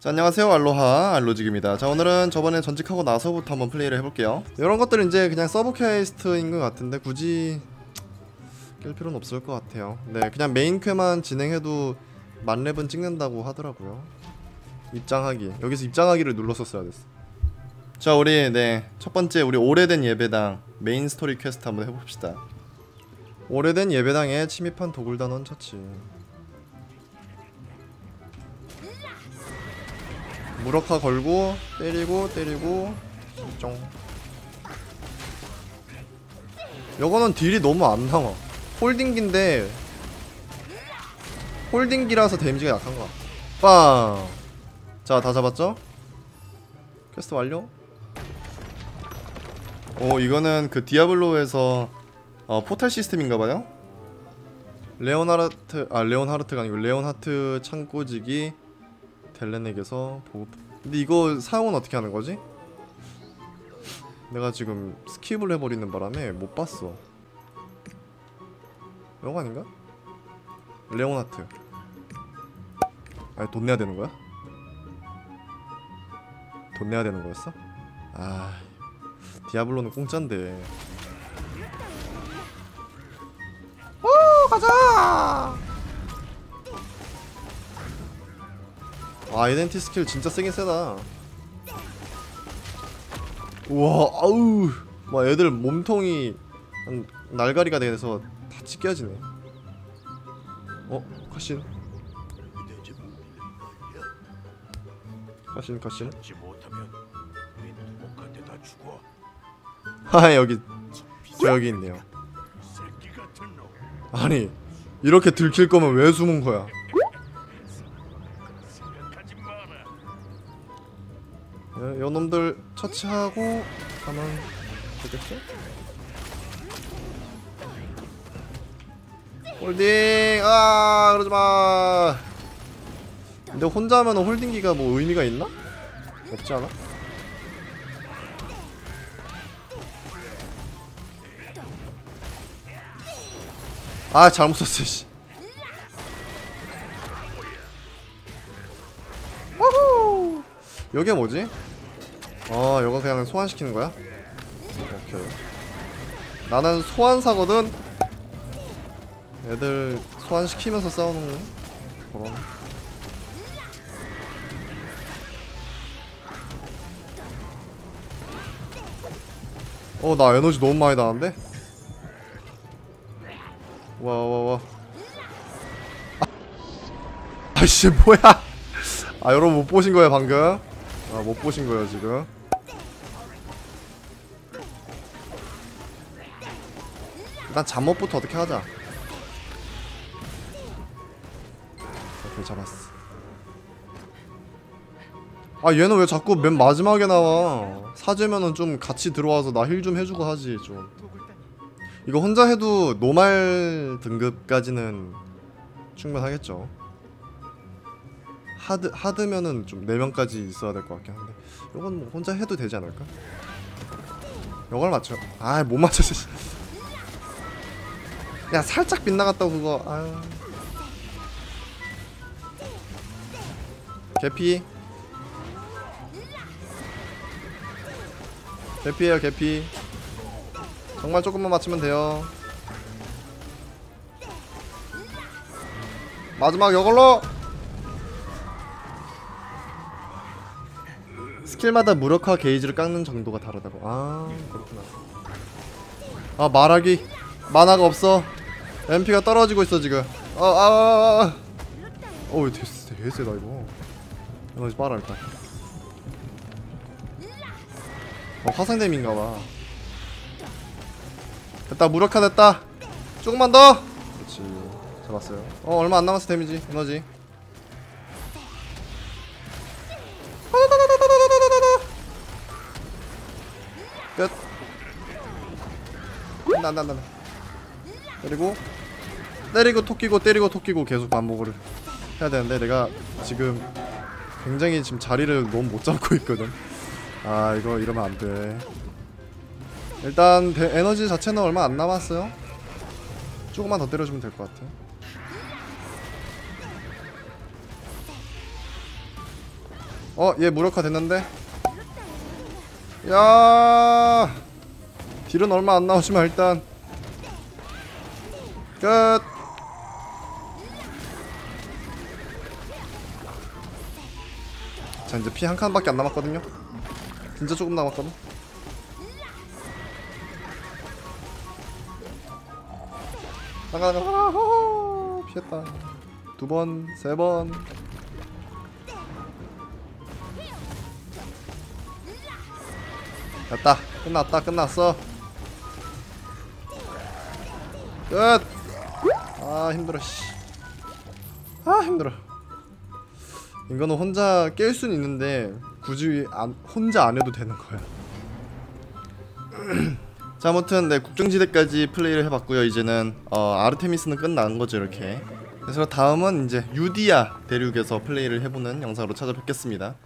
자 안녕하세요. 알로하 알로직입니다. 자 오늘은 저번에 전직하고 나서부터 한번 플레이를 해볼게요. 이런 것들은 이제 그냥 서브 퀘스트인 것 같은데 굳이 깰 필요는 없을 것 같아요. 네 그냥 메인 퀘만 진행해도 만렙은 찍는다고 하더라고요. 입장하기. 여기서 입장하기를 눌렀었어야 됐어. 자 우리 네 첫번째 우리 오래된 예배당 메인 스토리 퀘스트 한번 해봅시다. 오래된 예배당에 침입한 도굴단원 처치 무력화 걸고 때리고 때리고 쫑 요거는 딜이 너무 안 나와. 홀딩기인데 홀딩기라서 데미지가 약한 거야 빵! 자 다 잡았죠? 퀘스트 완료. 오 이거는 그 디아블로에서 어, 포탈 시스템인가봐요? 레온하르트 아 레온하르트가 아니고 레온하트 창고지기 델렌에게서 보급 근데 이거 사용은 어떻게 하는 거지? 내가 지금 스킵을 해버리는 바람에 못 봤어 이거 아닌가? 레온하트 아니 돈 내야 되는 거야? 돈 내야 되는 거였어? 아 디아블로는 공짠데 오 가자 아 아이덴티 스킬 진짜 세긴 세다 우와 아우 막 애들 몸통이 한 날가리가 돼서 다 찢겨지네 어? 컷신 컷신 컷신 지 못하면 우린 두목한테 다 죽어. 하 여기 저 여기 있네요. 아니 이렇게 들킬 거면 왜 숨은 거야 요, 요 놈들 처치하고 가면 되겠죠? 홀딩 아 그러지 마. 근데 혼자 하면 홀딩기가 뭐 의미가 있나? 없지 않아? 아 잘못 썼어 씨. 여기가 뭐지? 어, 이거 그냥 소환시키는 거야? 오케이. 나는 소환사거든. 애들 소환시키면서 싸우는 그런. 어, 나 에너지 너무 많이 나는데? 와, 와, 와. 아, 아이씨, 뭐야? 아, 여러분 못 보신 거예요, 방금? 아, 못 보신 거예요, 지금. 일단 잠옷부터 어떻게 하자. 오케이, 잡았어. 아, 얘는 왜 자꾸 맨 마지막에 나와? 사제면은 좀 같이 들어와서 나 힐 좀 해주고 하지, 좀. 이거 혼자 해도 노말 등급까지는 충분하겠죠. 하드 하드면은 좀 4명까지 있어야 될 것 같긴 한데 이건 뭐 혼자 해도 되지 않을까? 이걸 맞춰 아못 씨. 야 살짝 빗나갔다고 그거. 아유 개피. 개피에요 개피. 정말 조금만 맞추면 돼요. 마지막 이걸로! 스킬마다 무력화 게이지를 깎는 정도가 다르다고. 아 그렇구나. 아 말하기. 만화가 없어 MP가 떨어지고 있어 지금. 어아아아 어왜 됐어 되게 세다 이거. 에너지 빨아 일단 어 화상댐인가봐. 됐다 무력화 됐다. 조금만 더. 그렇지 잡았어요. 어 얼마 안 남았어 데미지 에너지. 끝. 난난난 때리고 때리고 토끼고 때리고 토끼고 계속 반복을 해야 되는데 내가 지금 굉장히 지금 자리를 너무 못 잡고 있거든. 아 이거 이러면 안 돼. 일단 대- 에너지 자체는 얼마 안 남았어요. 조금만 더 때려주면 될 것 같아. 어, 얘 무력화 됐는데? 야! 딜은 얼마 안 나오지만 일단 끝! 자, 이제 피 한 칸밖에 안 남았거든요? 진짜 조금 남았거든? 나가, 나가, 호호! 피했다. 두 번, 세 번. 됐다 끝났다 끝났어 끝 아 힘들어 씨 아 힘들어 이거는 혼자 깰 수는 있는데 굳이 안, 혼자 안 해도 되는 거야. 자 아무튼 네 국경지대까지 플레이를 해봤고요. 이제는 어, 아르테미스는 끝난 거죠 이렇게. 그래서 다음은 이제 유디아 대륙에서 플레이를 해보는 영상으로 찾아뵙겠습니다